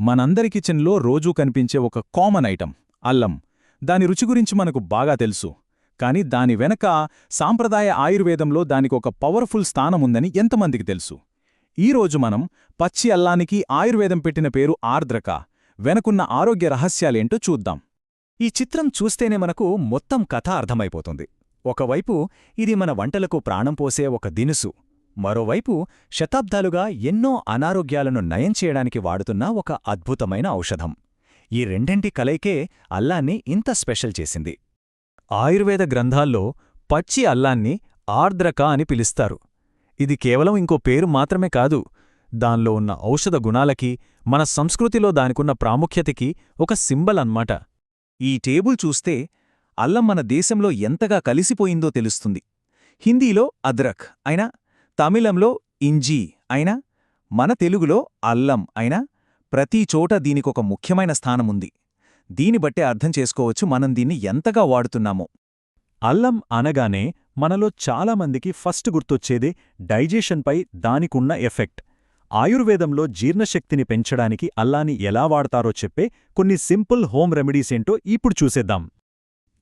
మనందరి కిచెన్లో రోజూ కనిపించే ఒక కామన్ ఐటమ్ అల్లం. దాని రుచి గురించి మనకు బాగా తెలుసు. కాని దాని వెనక సాంప్రదాయ ఆయుర్వేదంలో దానికి ఒక పవర్ఫుల్ స్థానముందని ఎంతమందికి తెలుసు? ఈరోజు మనం పచ్చి అల్లానికి ఆయుర్వేదం పెట్టిన పేరు ఆర్ద్రక. వెనకున్న ఆరోగ్య రహస్యాలేంటో చూద్దాం. ఈ చిత్రం చూస్తేనే మనకు మొత్తం కథ అర్థమైపోతుంది. ఒకవైపు ఇది మన వంటలకు ప్రాణం పోసే ఒక దినుసు. మరోవైపు శతాబ్దాలుగా ఎన్నో అనారోగ్యాలను నయం చేయడానికి వాడుతున్న ఒక అద్భుతమైన ఔషధం. ఈ రెండింటి కలయికే అల్లాన్ని ఇంత స్పెషల్ చేసింది. ఆయుర్వేద గ్రంథాల్లో పచ్చి అల్లాన్ని ఆర్ద్రక అని పిలుస్తారు. ఇది కేవలం ఇంకో పేరు మాత్రమే కాదు దానిలో ఉన్న ఔషధ గుణాలకి మన సంస్కృతిలో దానికున్న ప్రాముఖ్యతకి ఒక సింబల్ అన్మాట ఈ టేబుల్ చూస్తే అల్లం మన దేశంలో ఎంతగా కలిసిపోయిందో తెలుస్తుంది. హిందీలో అద్రక్ అయినా తమిళంలో ఇంజీ అయినా మన తెలుగులో అల్లం అయినా ప్రతి చోట దీనికొక ముఖ్యమైన స్థానముంది. దీని బట్టే అర్థం చేసుకోవచ్చు మనం దీన్ని ఎంతగా వాడుతున్నామో. అల్లం అనగానే మనలో చాలామందికి ఫస్ట్ గుర్తొచ్చేదే డైజెషన్పై దానికున్న ఎఫెక్ట్. ఆయుర్వేదంలో జీర్ణశక్తిని పెంచడానికి అల్లాని ఎలా వాడతారో చెప్పే కొన్ని సింపుల్ హోమ్ రెమెడీస్ ఏంటో ఇప్పుడు చూసేద్దాం.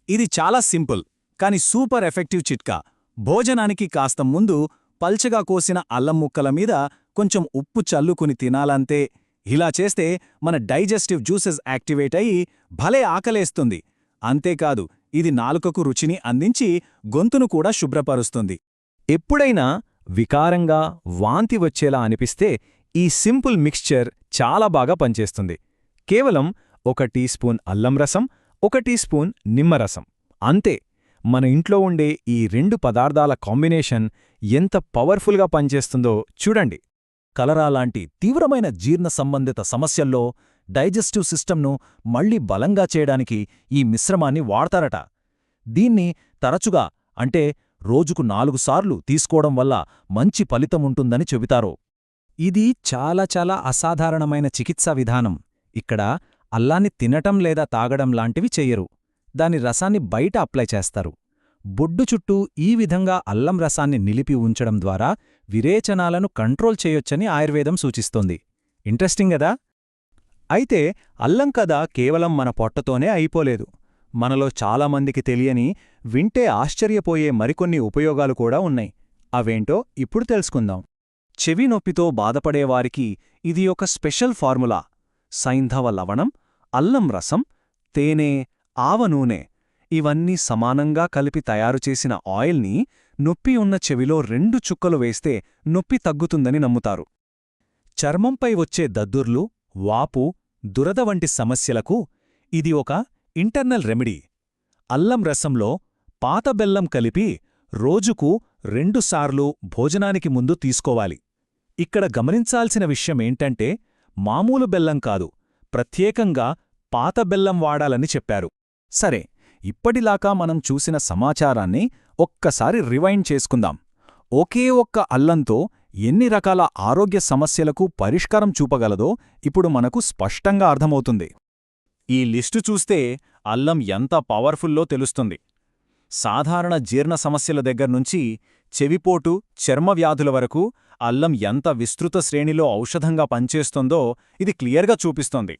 ఇది చాలా సింపుల్ కాని సూపర్ ఎఫెక్టివ్ చిట్కా. భోజనానికి కాస్త ముందు పల్చగా కోసిన అల్లం ముక్కల మీద కొంచెం ఉప్పు చల్లుకుని తినాలంతే. ఇలా చేస్తే మన డైజెస్టివ్ జ్యూసెస్ యాక్టివేట్ అయి భలే ఆకలేస్తుంది. అంతేకాదు ఇది నాలుకకు రుచిని అందించి గొంతును కూడా శుభ్రపరుస్తుంది. ఎప్పుడైనా వికారంగా వాంతి వచ్చేలా అనిపిస్తే ఈ సింపుల్ మిక్స్చర్ చాలా బాగా పనిచేస్తుంది. కేవలం ఒక టీ స్పూన్ అల్లం రసం ఒక టీ స్పూన్ నిమ్మరసం అంతే. మన ఇంట్లో ఉండే ఈ రెండు పదార్థాల కాంబినేషన్ ఎంత పవర్ఫుల్గా పనిచేస్తుందో చూడండి. కలరా లాంటి తీవ్రమైన జీర్ణ సంబంధిత సమస్యల్లో డైజెస్టివ్ సిస్టంను మళ్ళీ బలంగా చేయడానికి ఈ మిశ్రమాన్ని వాడతారట. దీన్ని తరచుగా అంటే రోజుకు నాలుగు సార్లు తీసుకోవడం వల్ల మంచి ఫలితముంటుందని చెబుతారు. ఇది చాలా చాలా అసాధారణమైన చికిత్సా విధానం. ఇక్కడ అల్లాన్ని తినటం లేదా తాగడం లాంటివి చెయ్యరు దాని రసాన్ని బయట అప్లై చేస్తారు. బొడ్డు చుట్టూ ఈ విధంగా అల్లం రసాన్ని నిలిపి ఉంచడం ద్వారా విరేచనాలను కంట్రోల్ చేయొచ్చని ఆయుర్వేదం సూచిస్తోంది. ఇంట్రెస్టింగ్ గదా? అయితే అల్లం కథ కేవలం మన పొట్టతోనే అయిపోలేదు. మనలో చాలామందికి తెలియని వింటే ఆశ్చర్యపోయే మరికొన్ని ఉపయోగాలు కూడా ఉన్నాయి. అవేంటో ఇప్పుడు తెలుసుకుందాం. చెవి నొప్పితో బాధపడేవారికి ఇది ఒక స్పెషల్ ఫార్ములా. సైంధవ లవణం అల్లం రసం తేనె ఆవ నూనె. ఇవన్నీ సమానంగా కలిపి తయారుచేసిన ఆయిల్ని నొప్పి ఉన్న చెవిలో రెండు చుక్కలు వేస్తే నొప్పి తగ్గుతుందని నమ్ముతారు. చర్మంపై వచ్చే దద్దుర్లు వాపు దురద వంటి సమస్యలకు ఇది ఒక ఇంటర్నల్ రెమెడీ. అల్లం రసంలో పాత బెల్లం కలిపి రోజుకు రెండుసార్లు భోజనానికి ముందు తీసుకోవాలి. ఇక్కడ గమనించాల్సిన విషయమేంటంటే మామూలు బెల్లం కాదు ప్రత్యేకంగా పాత బెల్లం వాడాలని చెప్పారు. సరే ఇప్పటిలాకా మనం చూసిన సమాచారాన్ని ఒక్కసారి రివైండ్ చేసుకుందాం. ఒకే ఒక్క అల్లంతో ఎన్ని రకాల ఆరోగ్య సమస్యలకు పరిష్కారం చూపగలదో ఇప్పుడు మనకు స్పష్టంగా అర్థమవుతుంది. ఈ లిస్టు చూస్తే అల్లం ఎంత పవర్ఫుల్లో తెలుస్తుంది. సాధారణ జీర్ణ సమస్యల దగ్గర్నుంచి చెవిపోటు చర్మవ్యాధుల వరకు అల్లం ఎంత విస్తృత శ్రేణిలో ఔషధంగా పనిచేస్తుందో ఇది క్లియర్గా చూపిస్తోంది.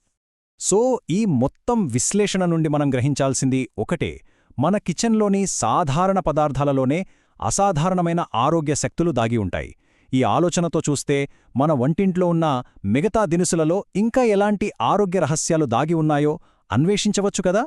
సో ఈ మొత్తం విశ్లేషణ నుండి మనం గ్రహించాల్సింది ఒకటే. మన కిచెన్లోని సాధారణ పదార్థాలలోనే అసాధారణమైన ఆరోగ్య శక్తులు దాగి ఉంటాయి. ఈ ఆలోచనతో చూస్తే మన వంటింట్లో ఉన్న మిగతా దినుసులలో ఇంకా ఎలాంటి ఆరోగ్య రహస్యాలు దాగి ఉన్నాయో అన్వేషించవచ్చు కదా?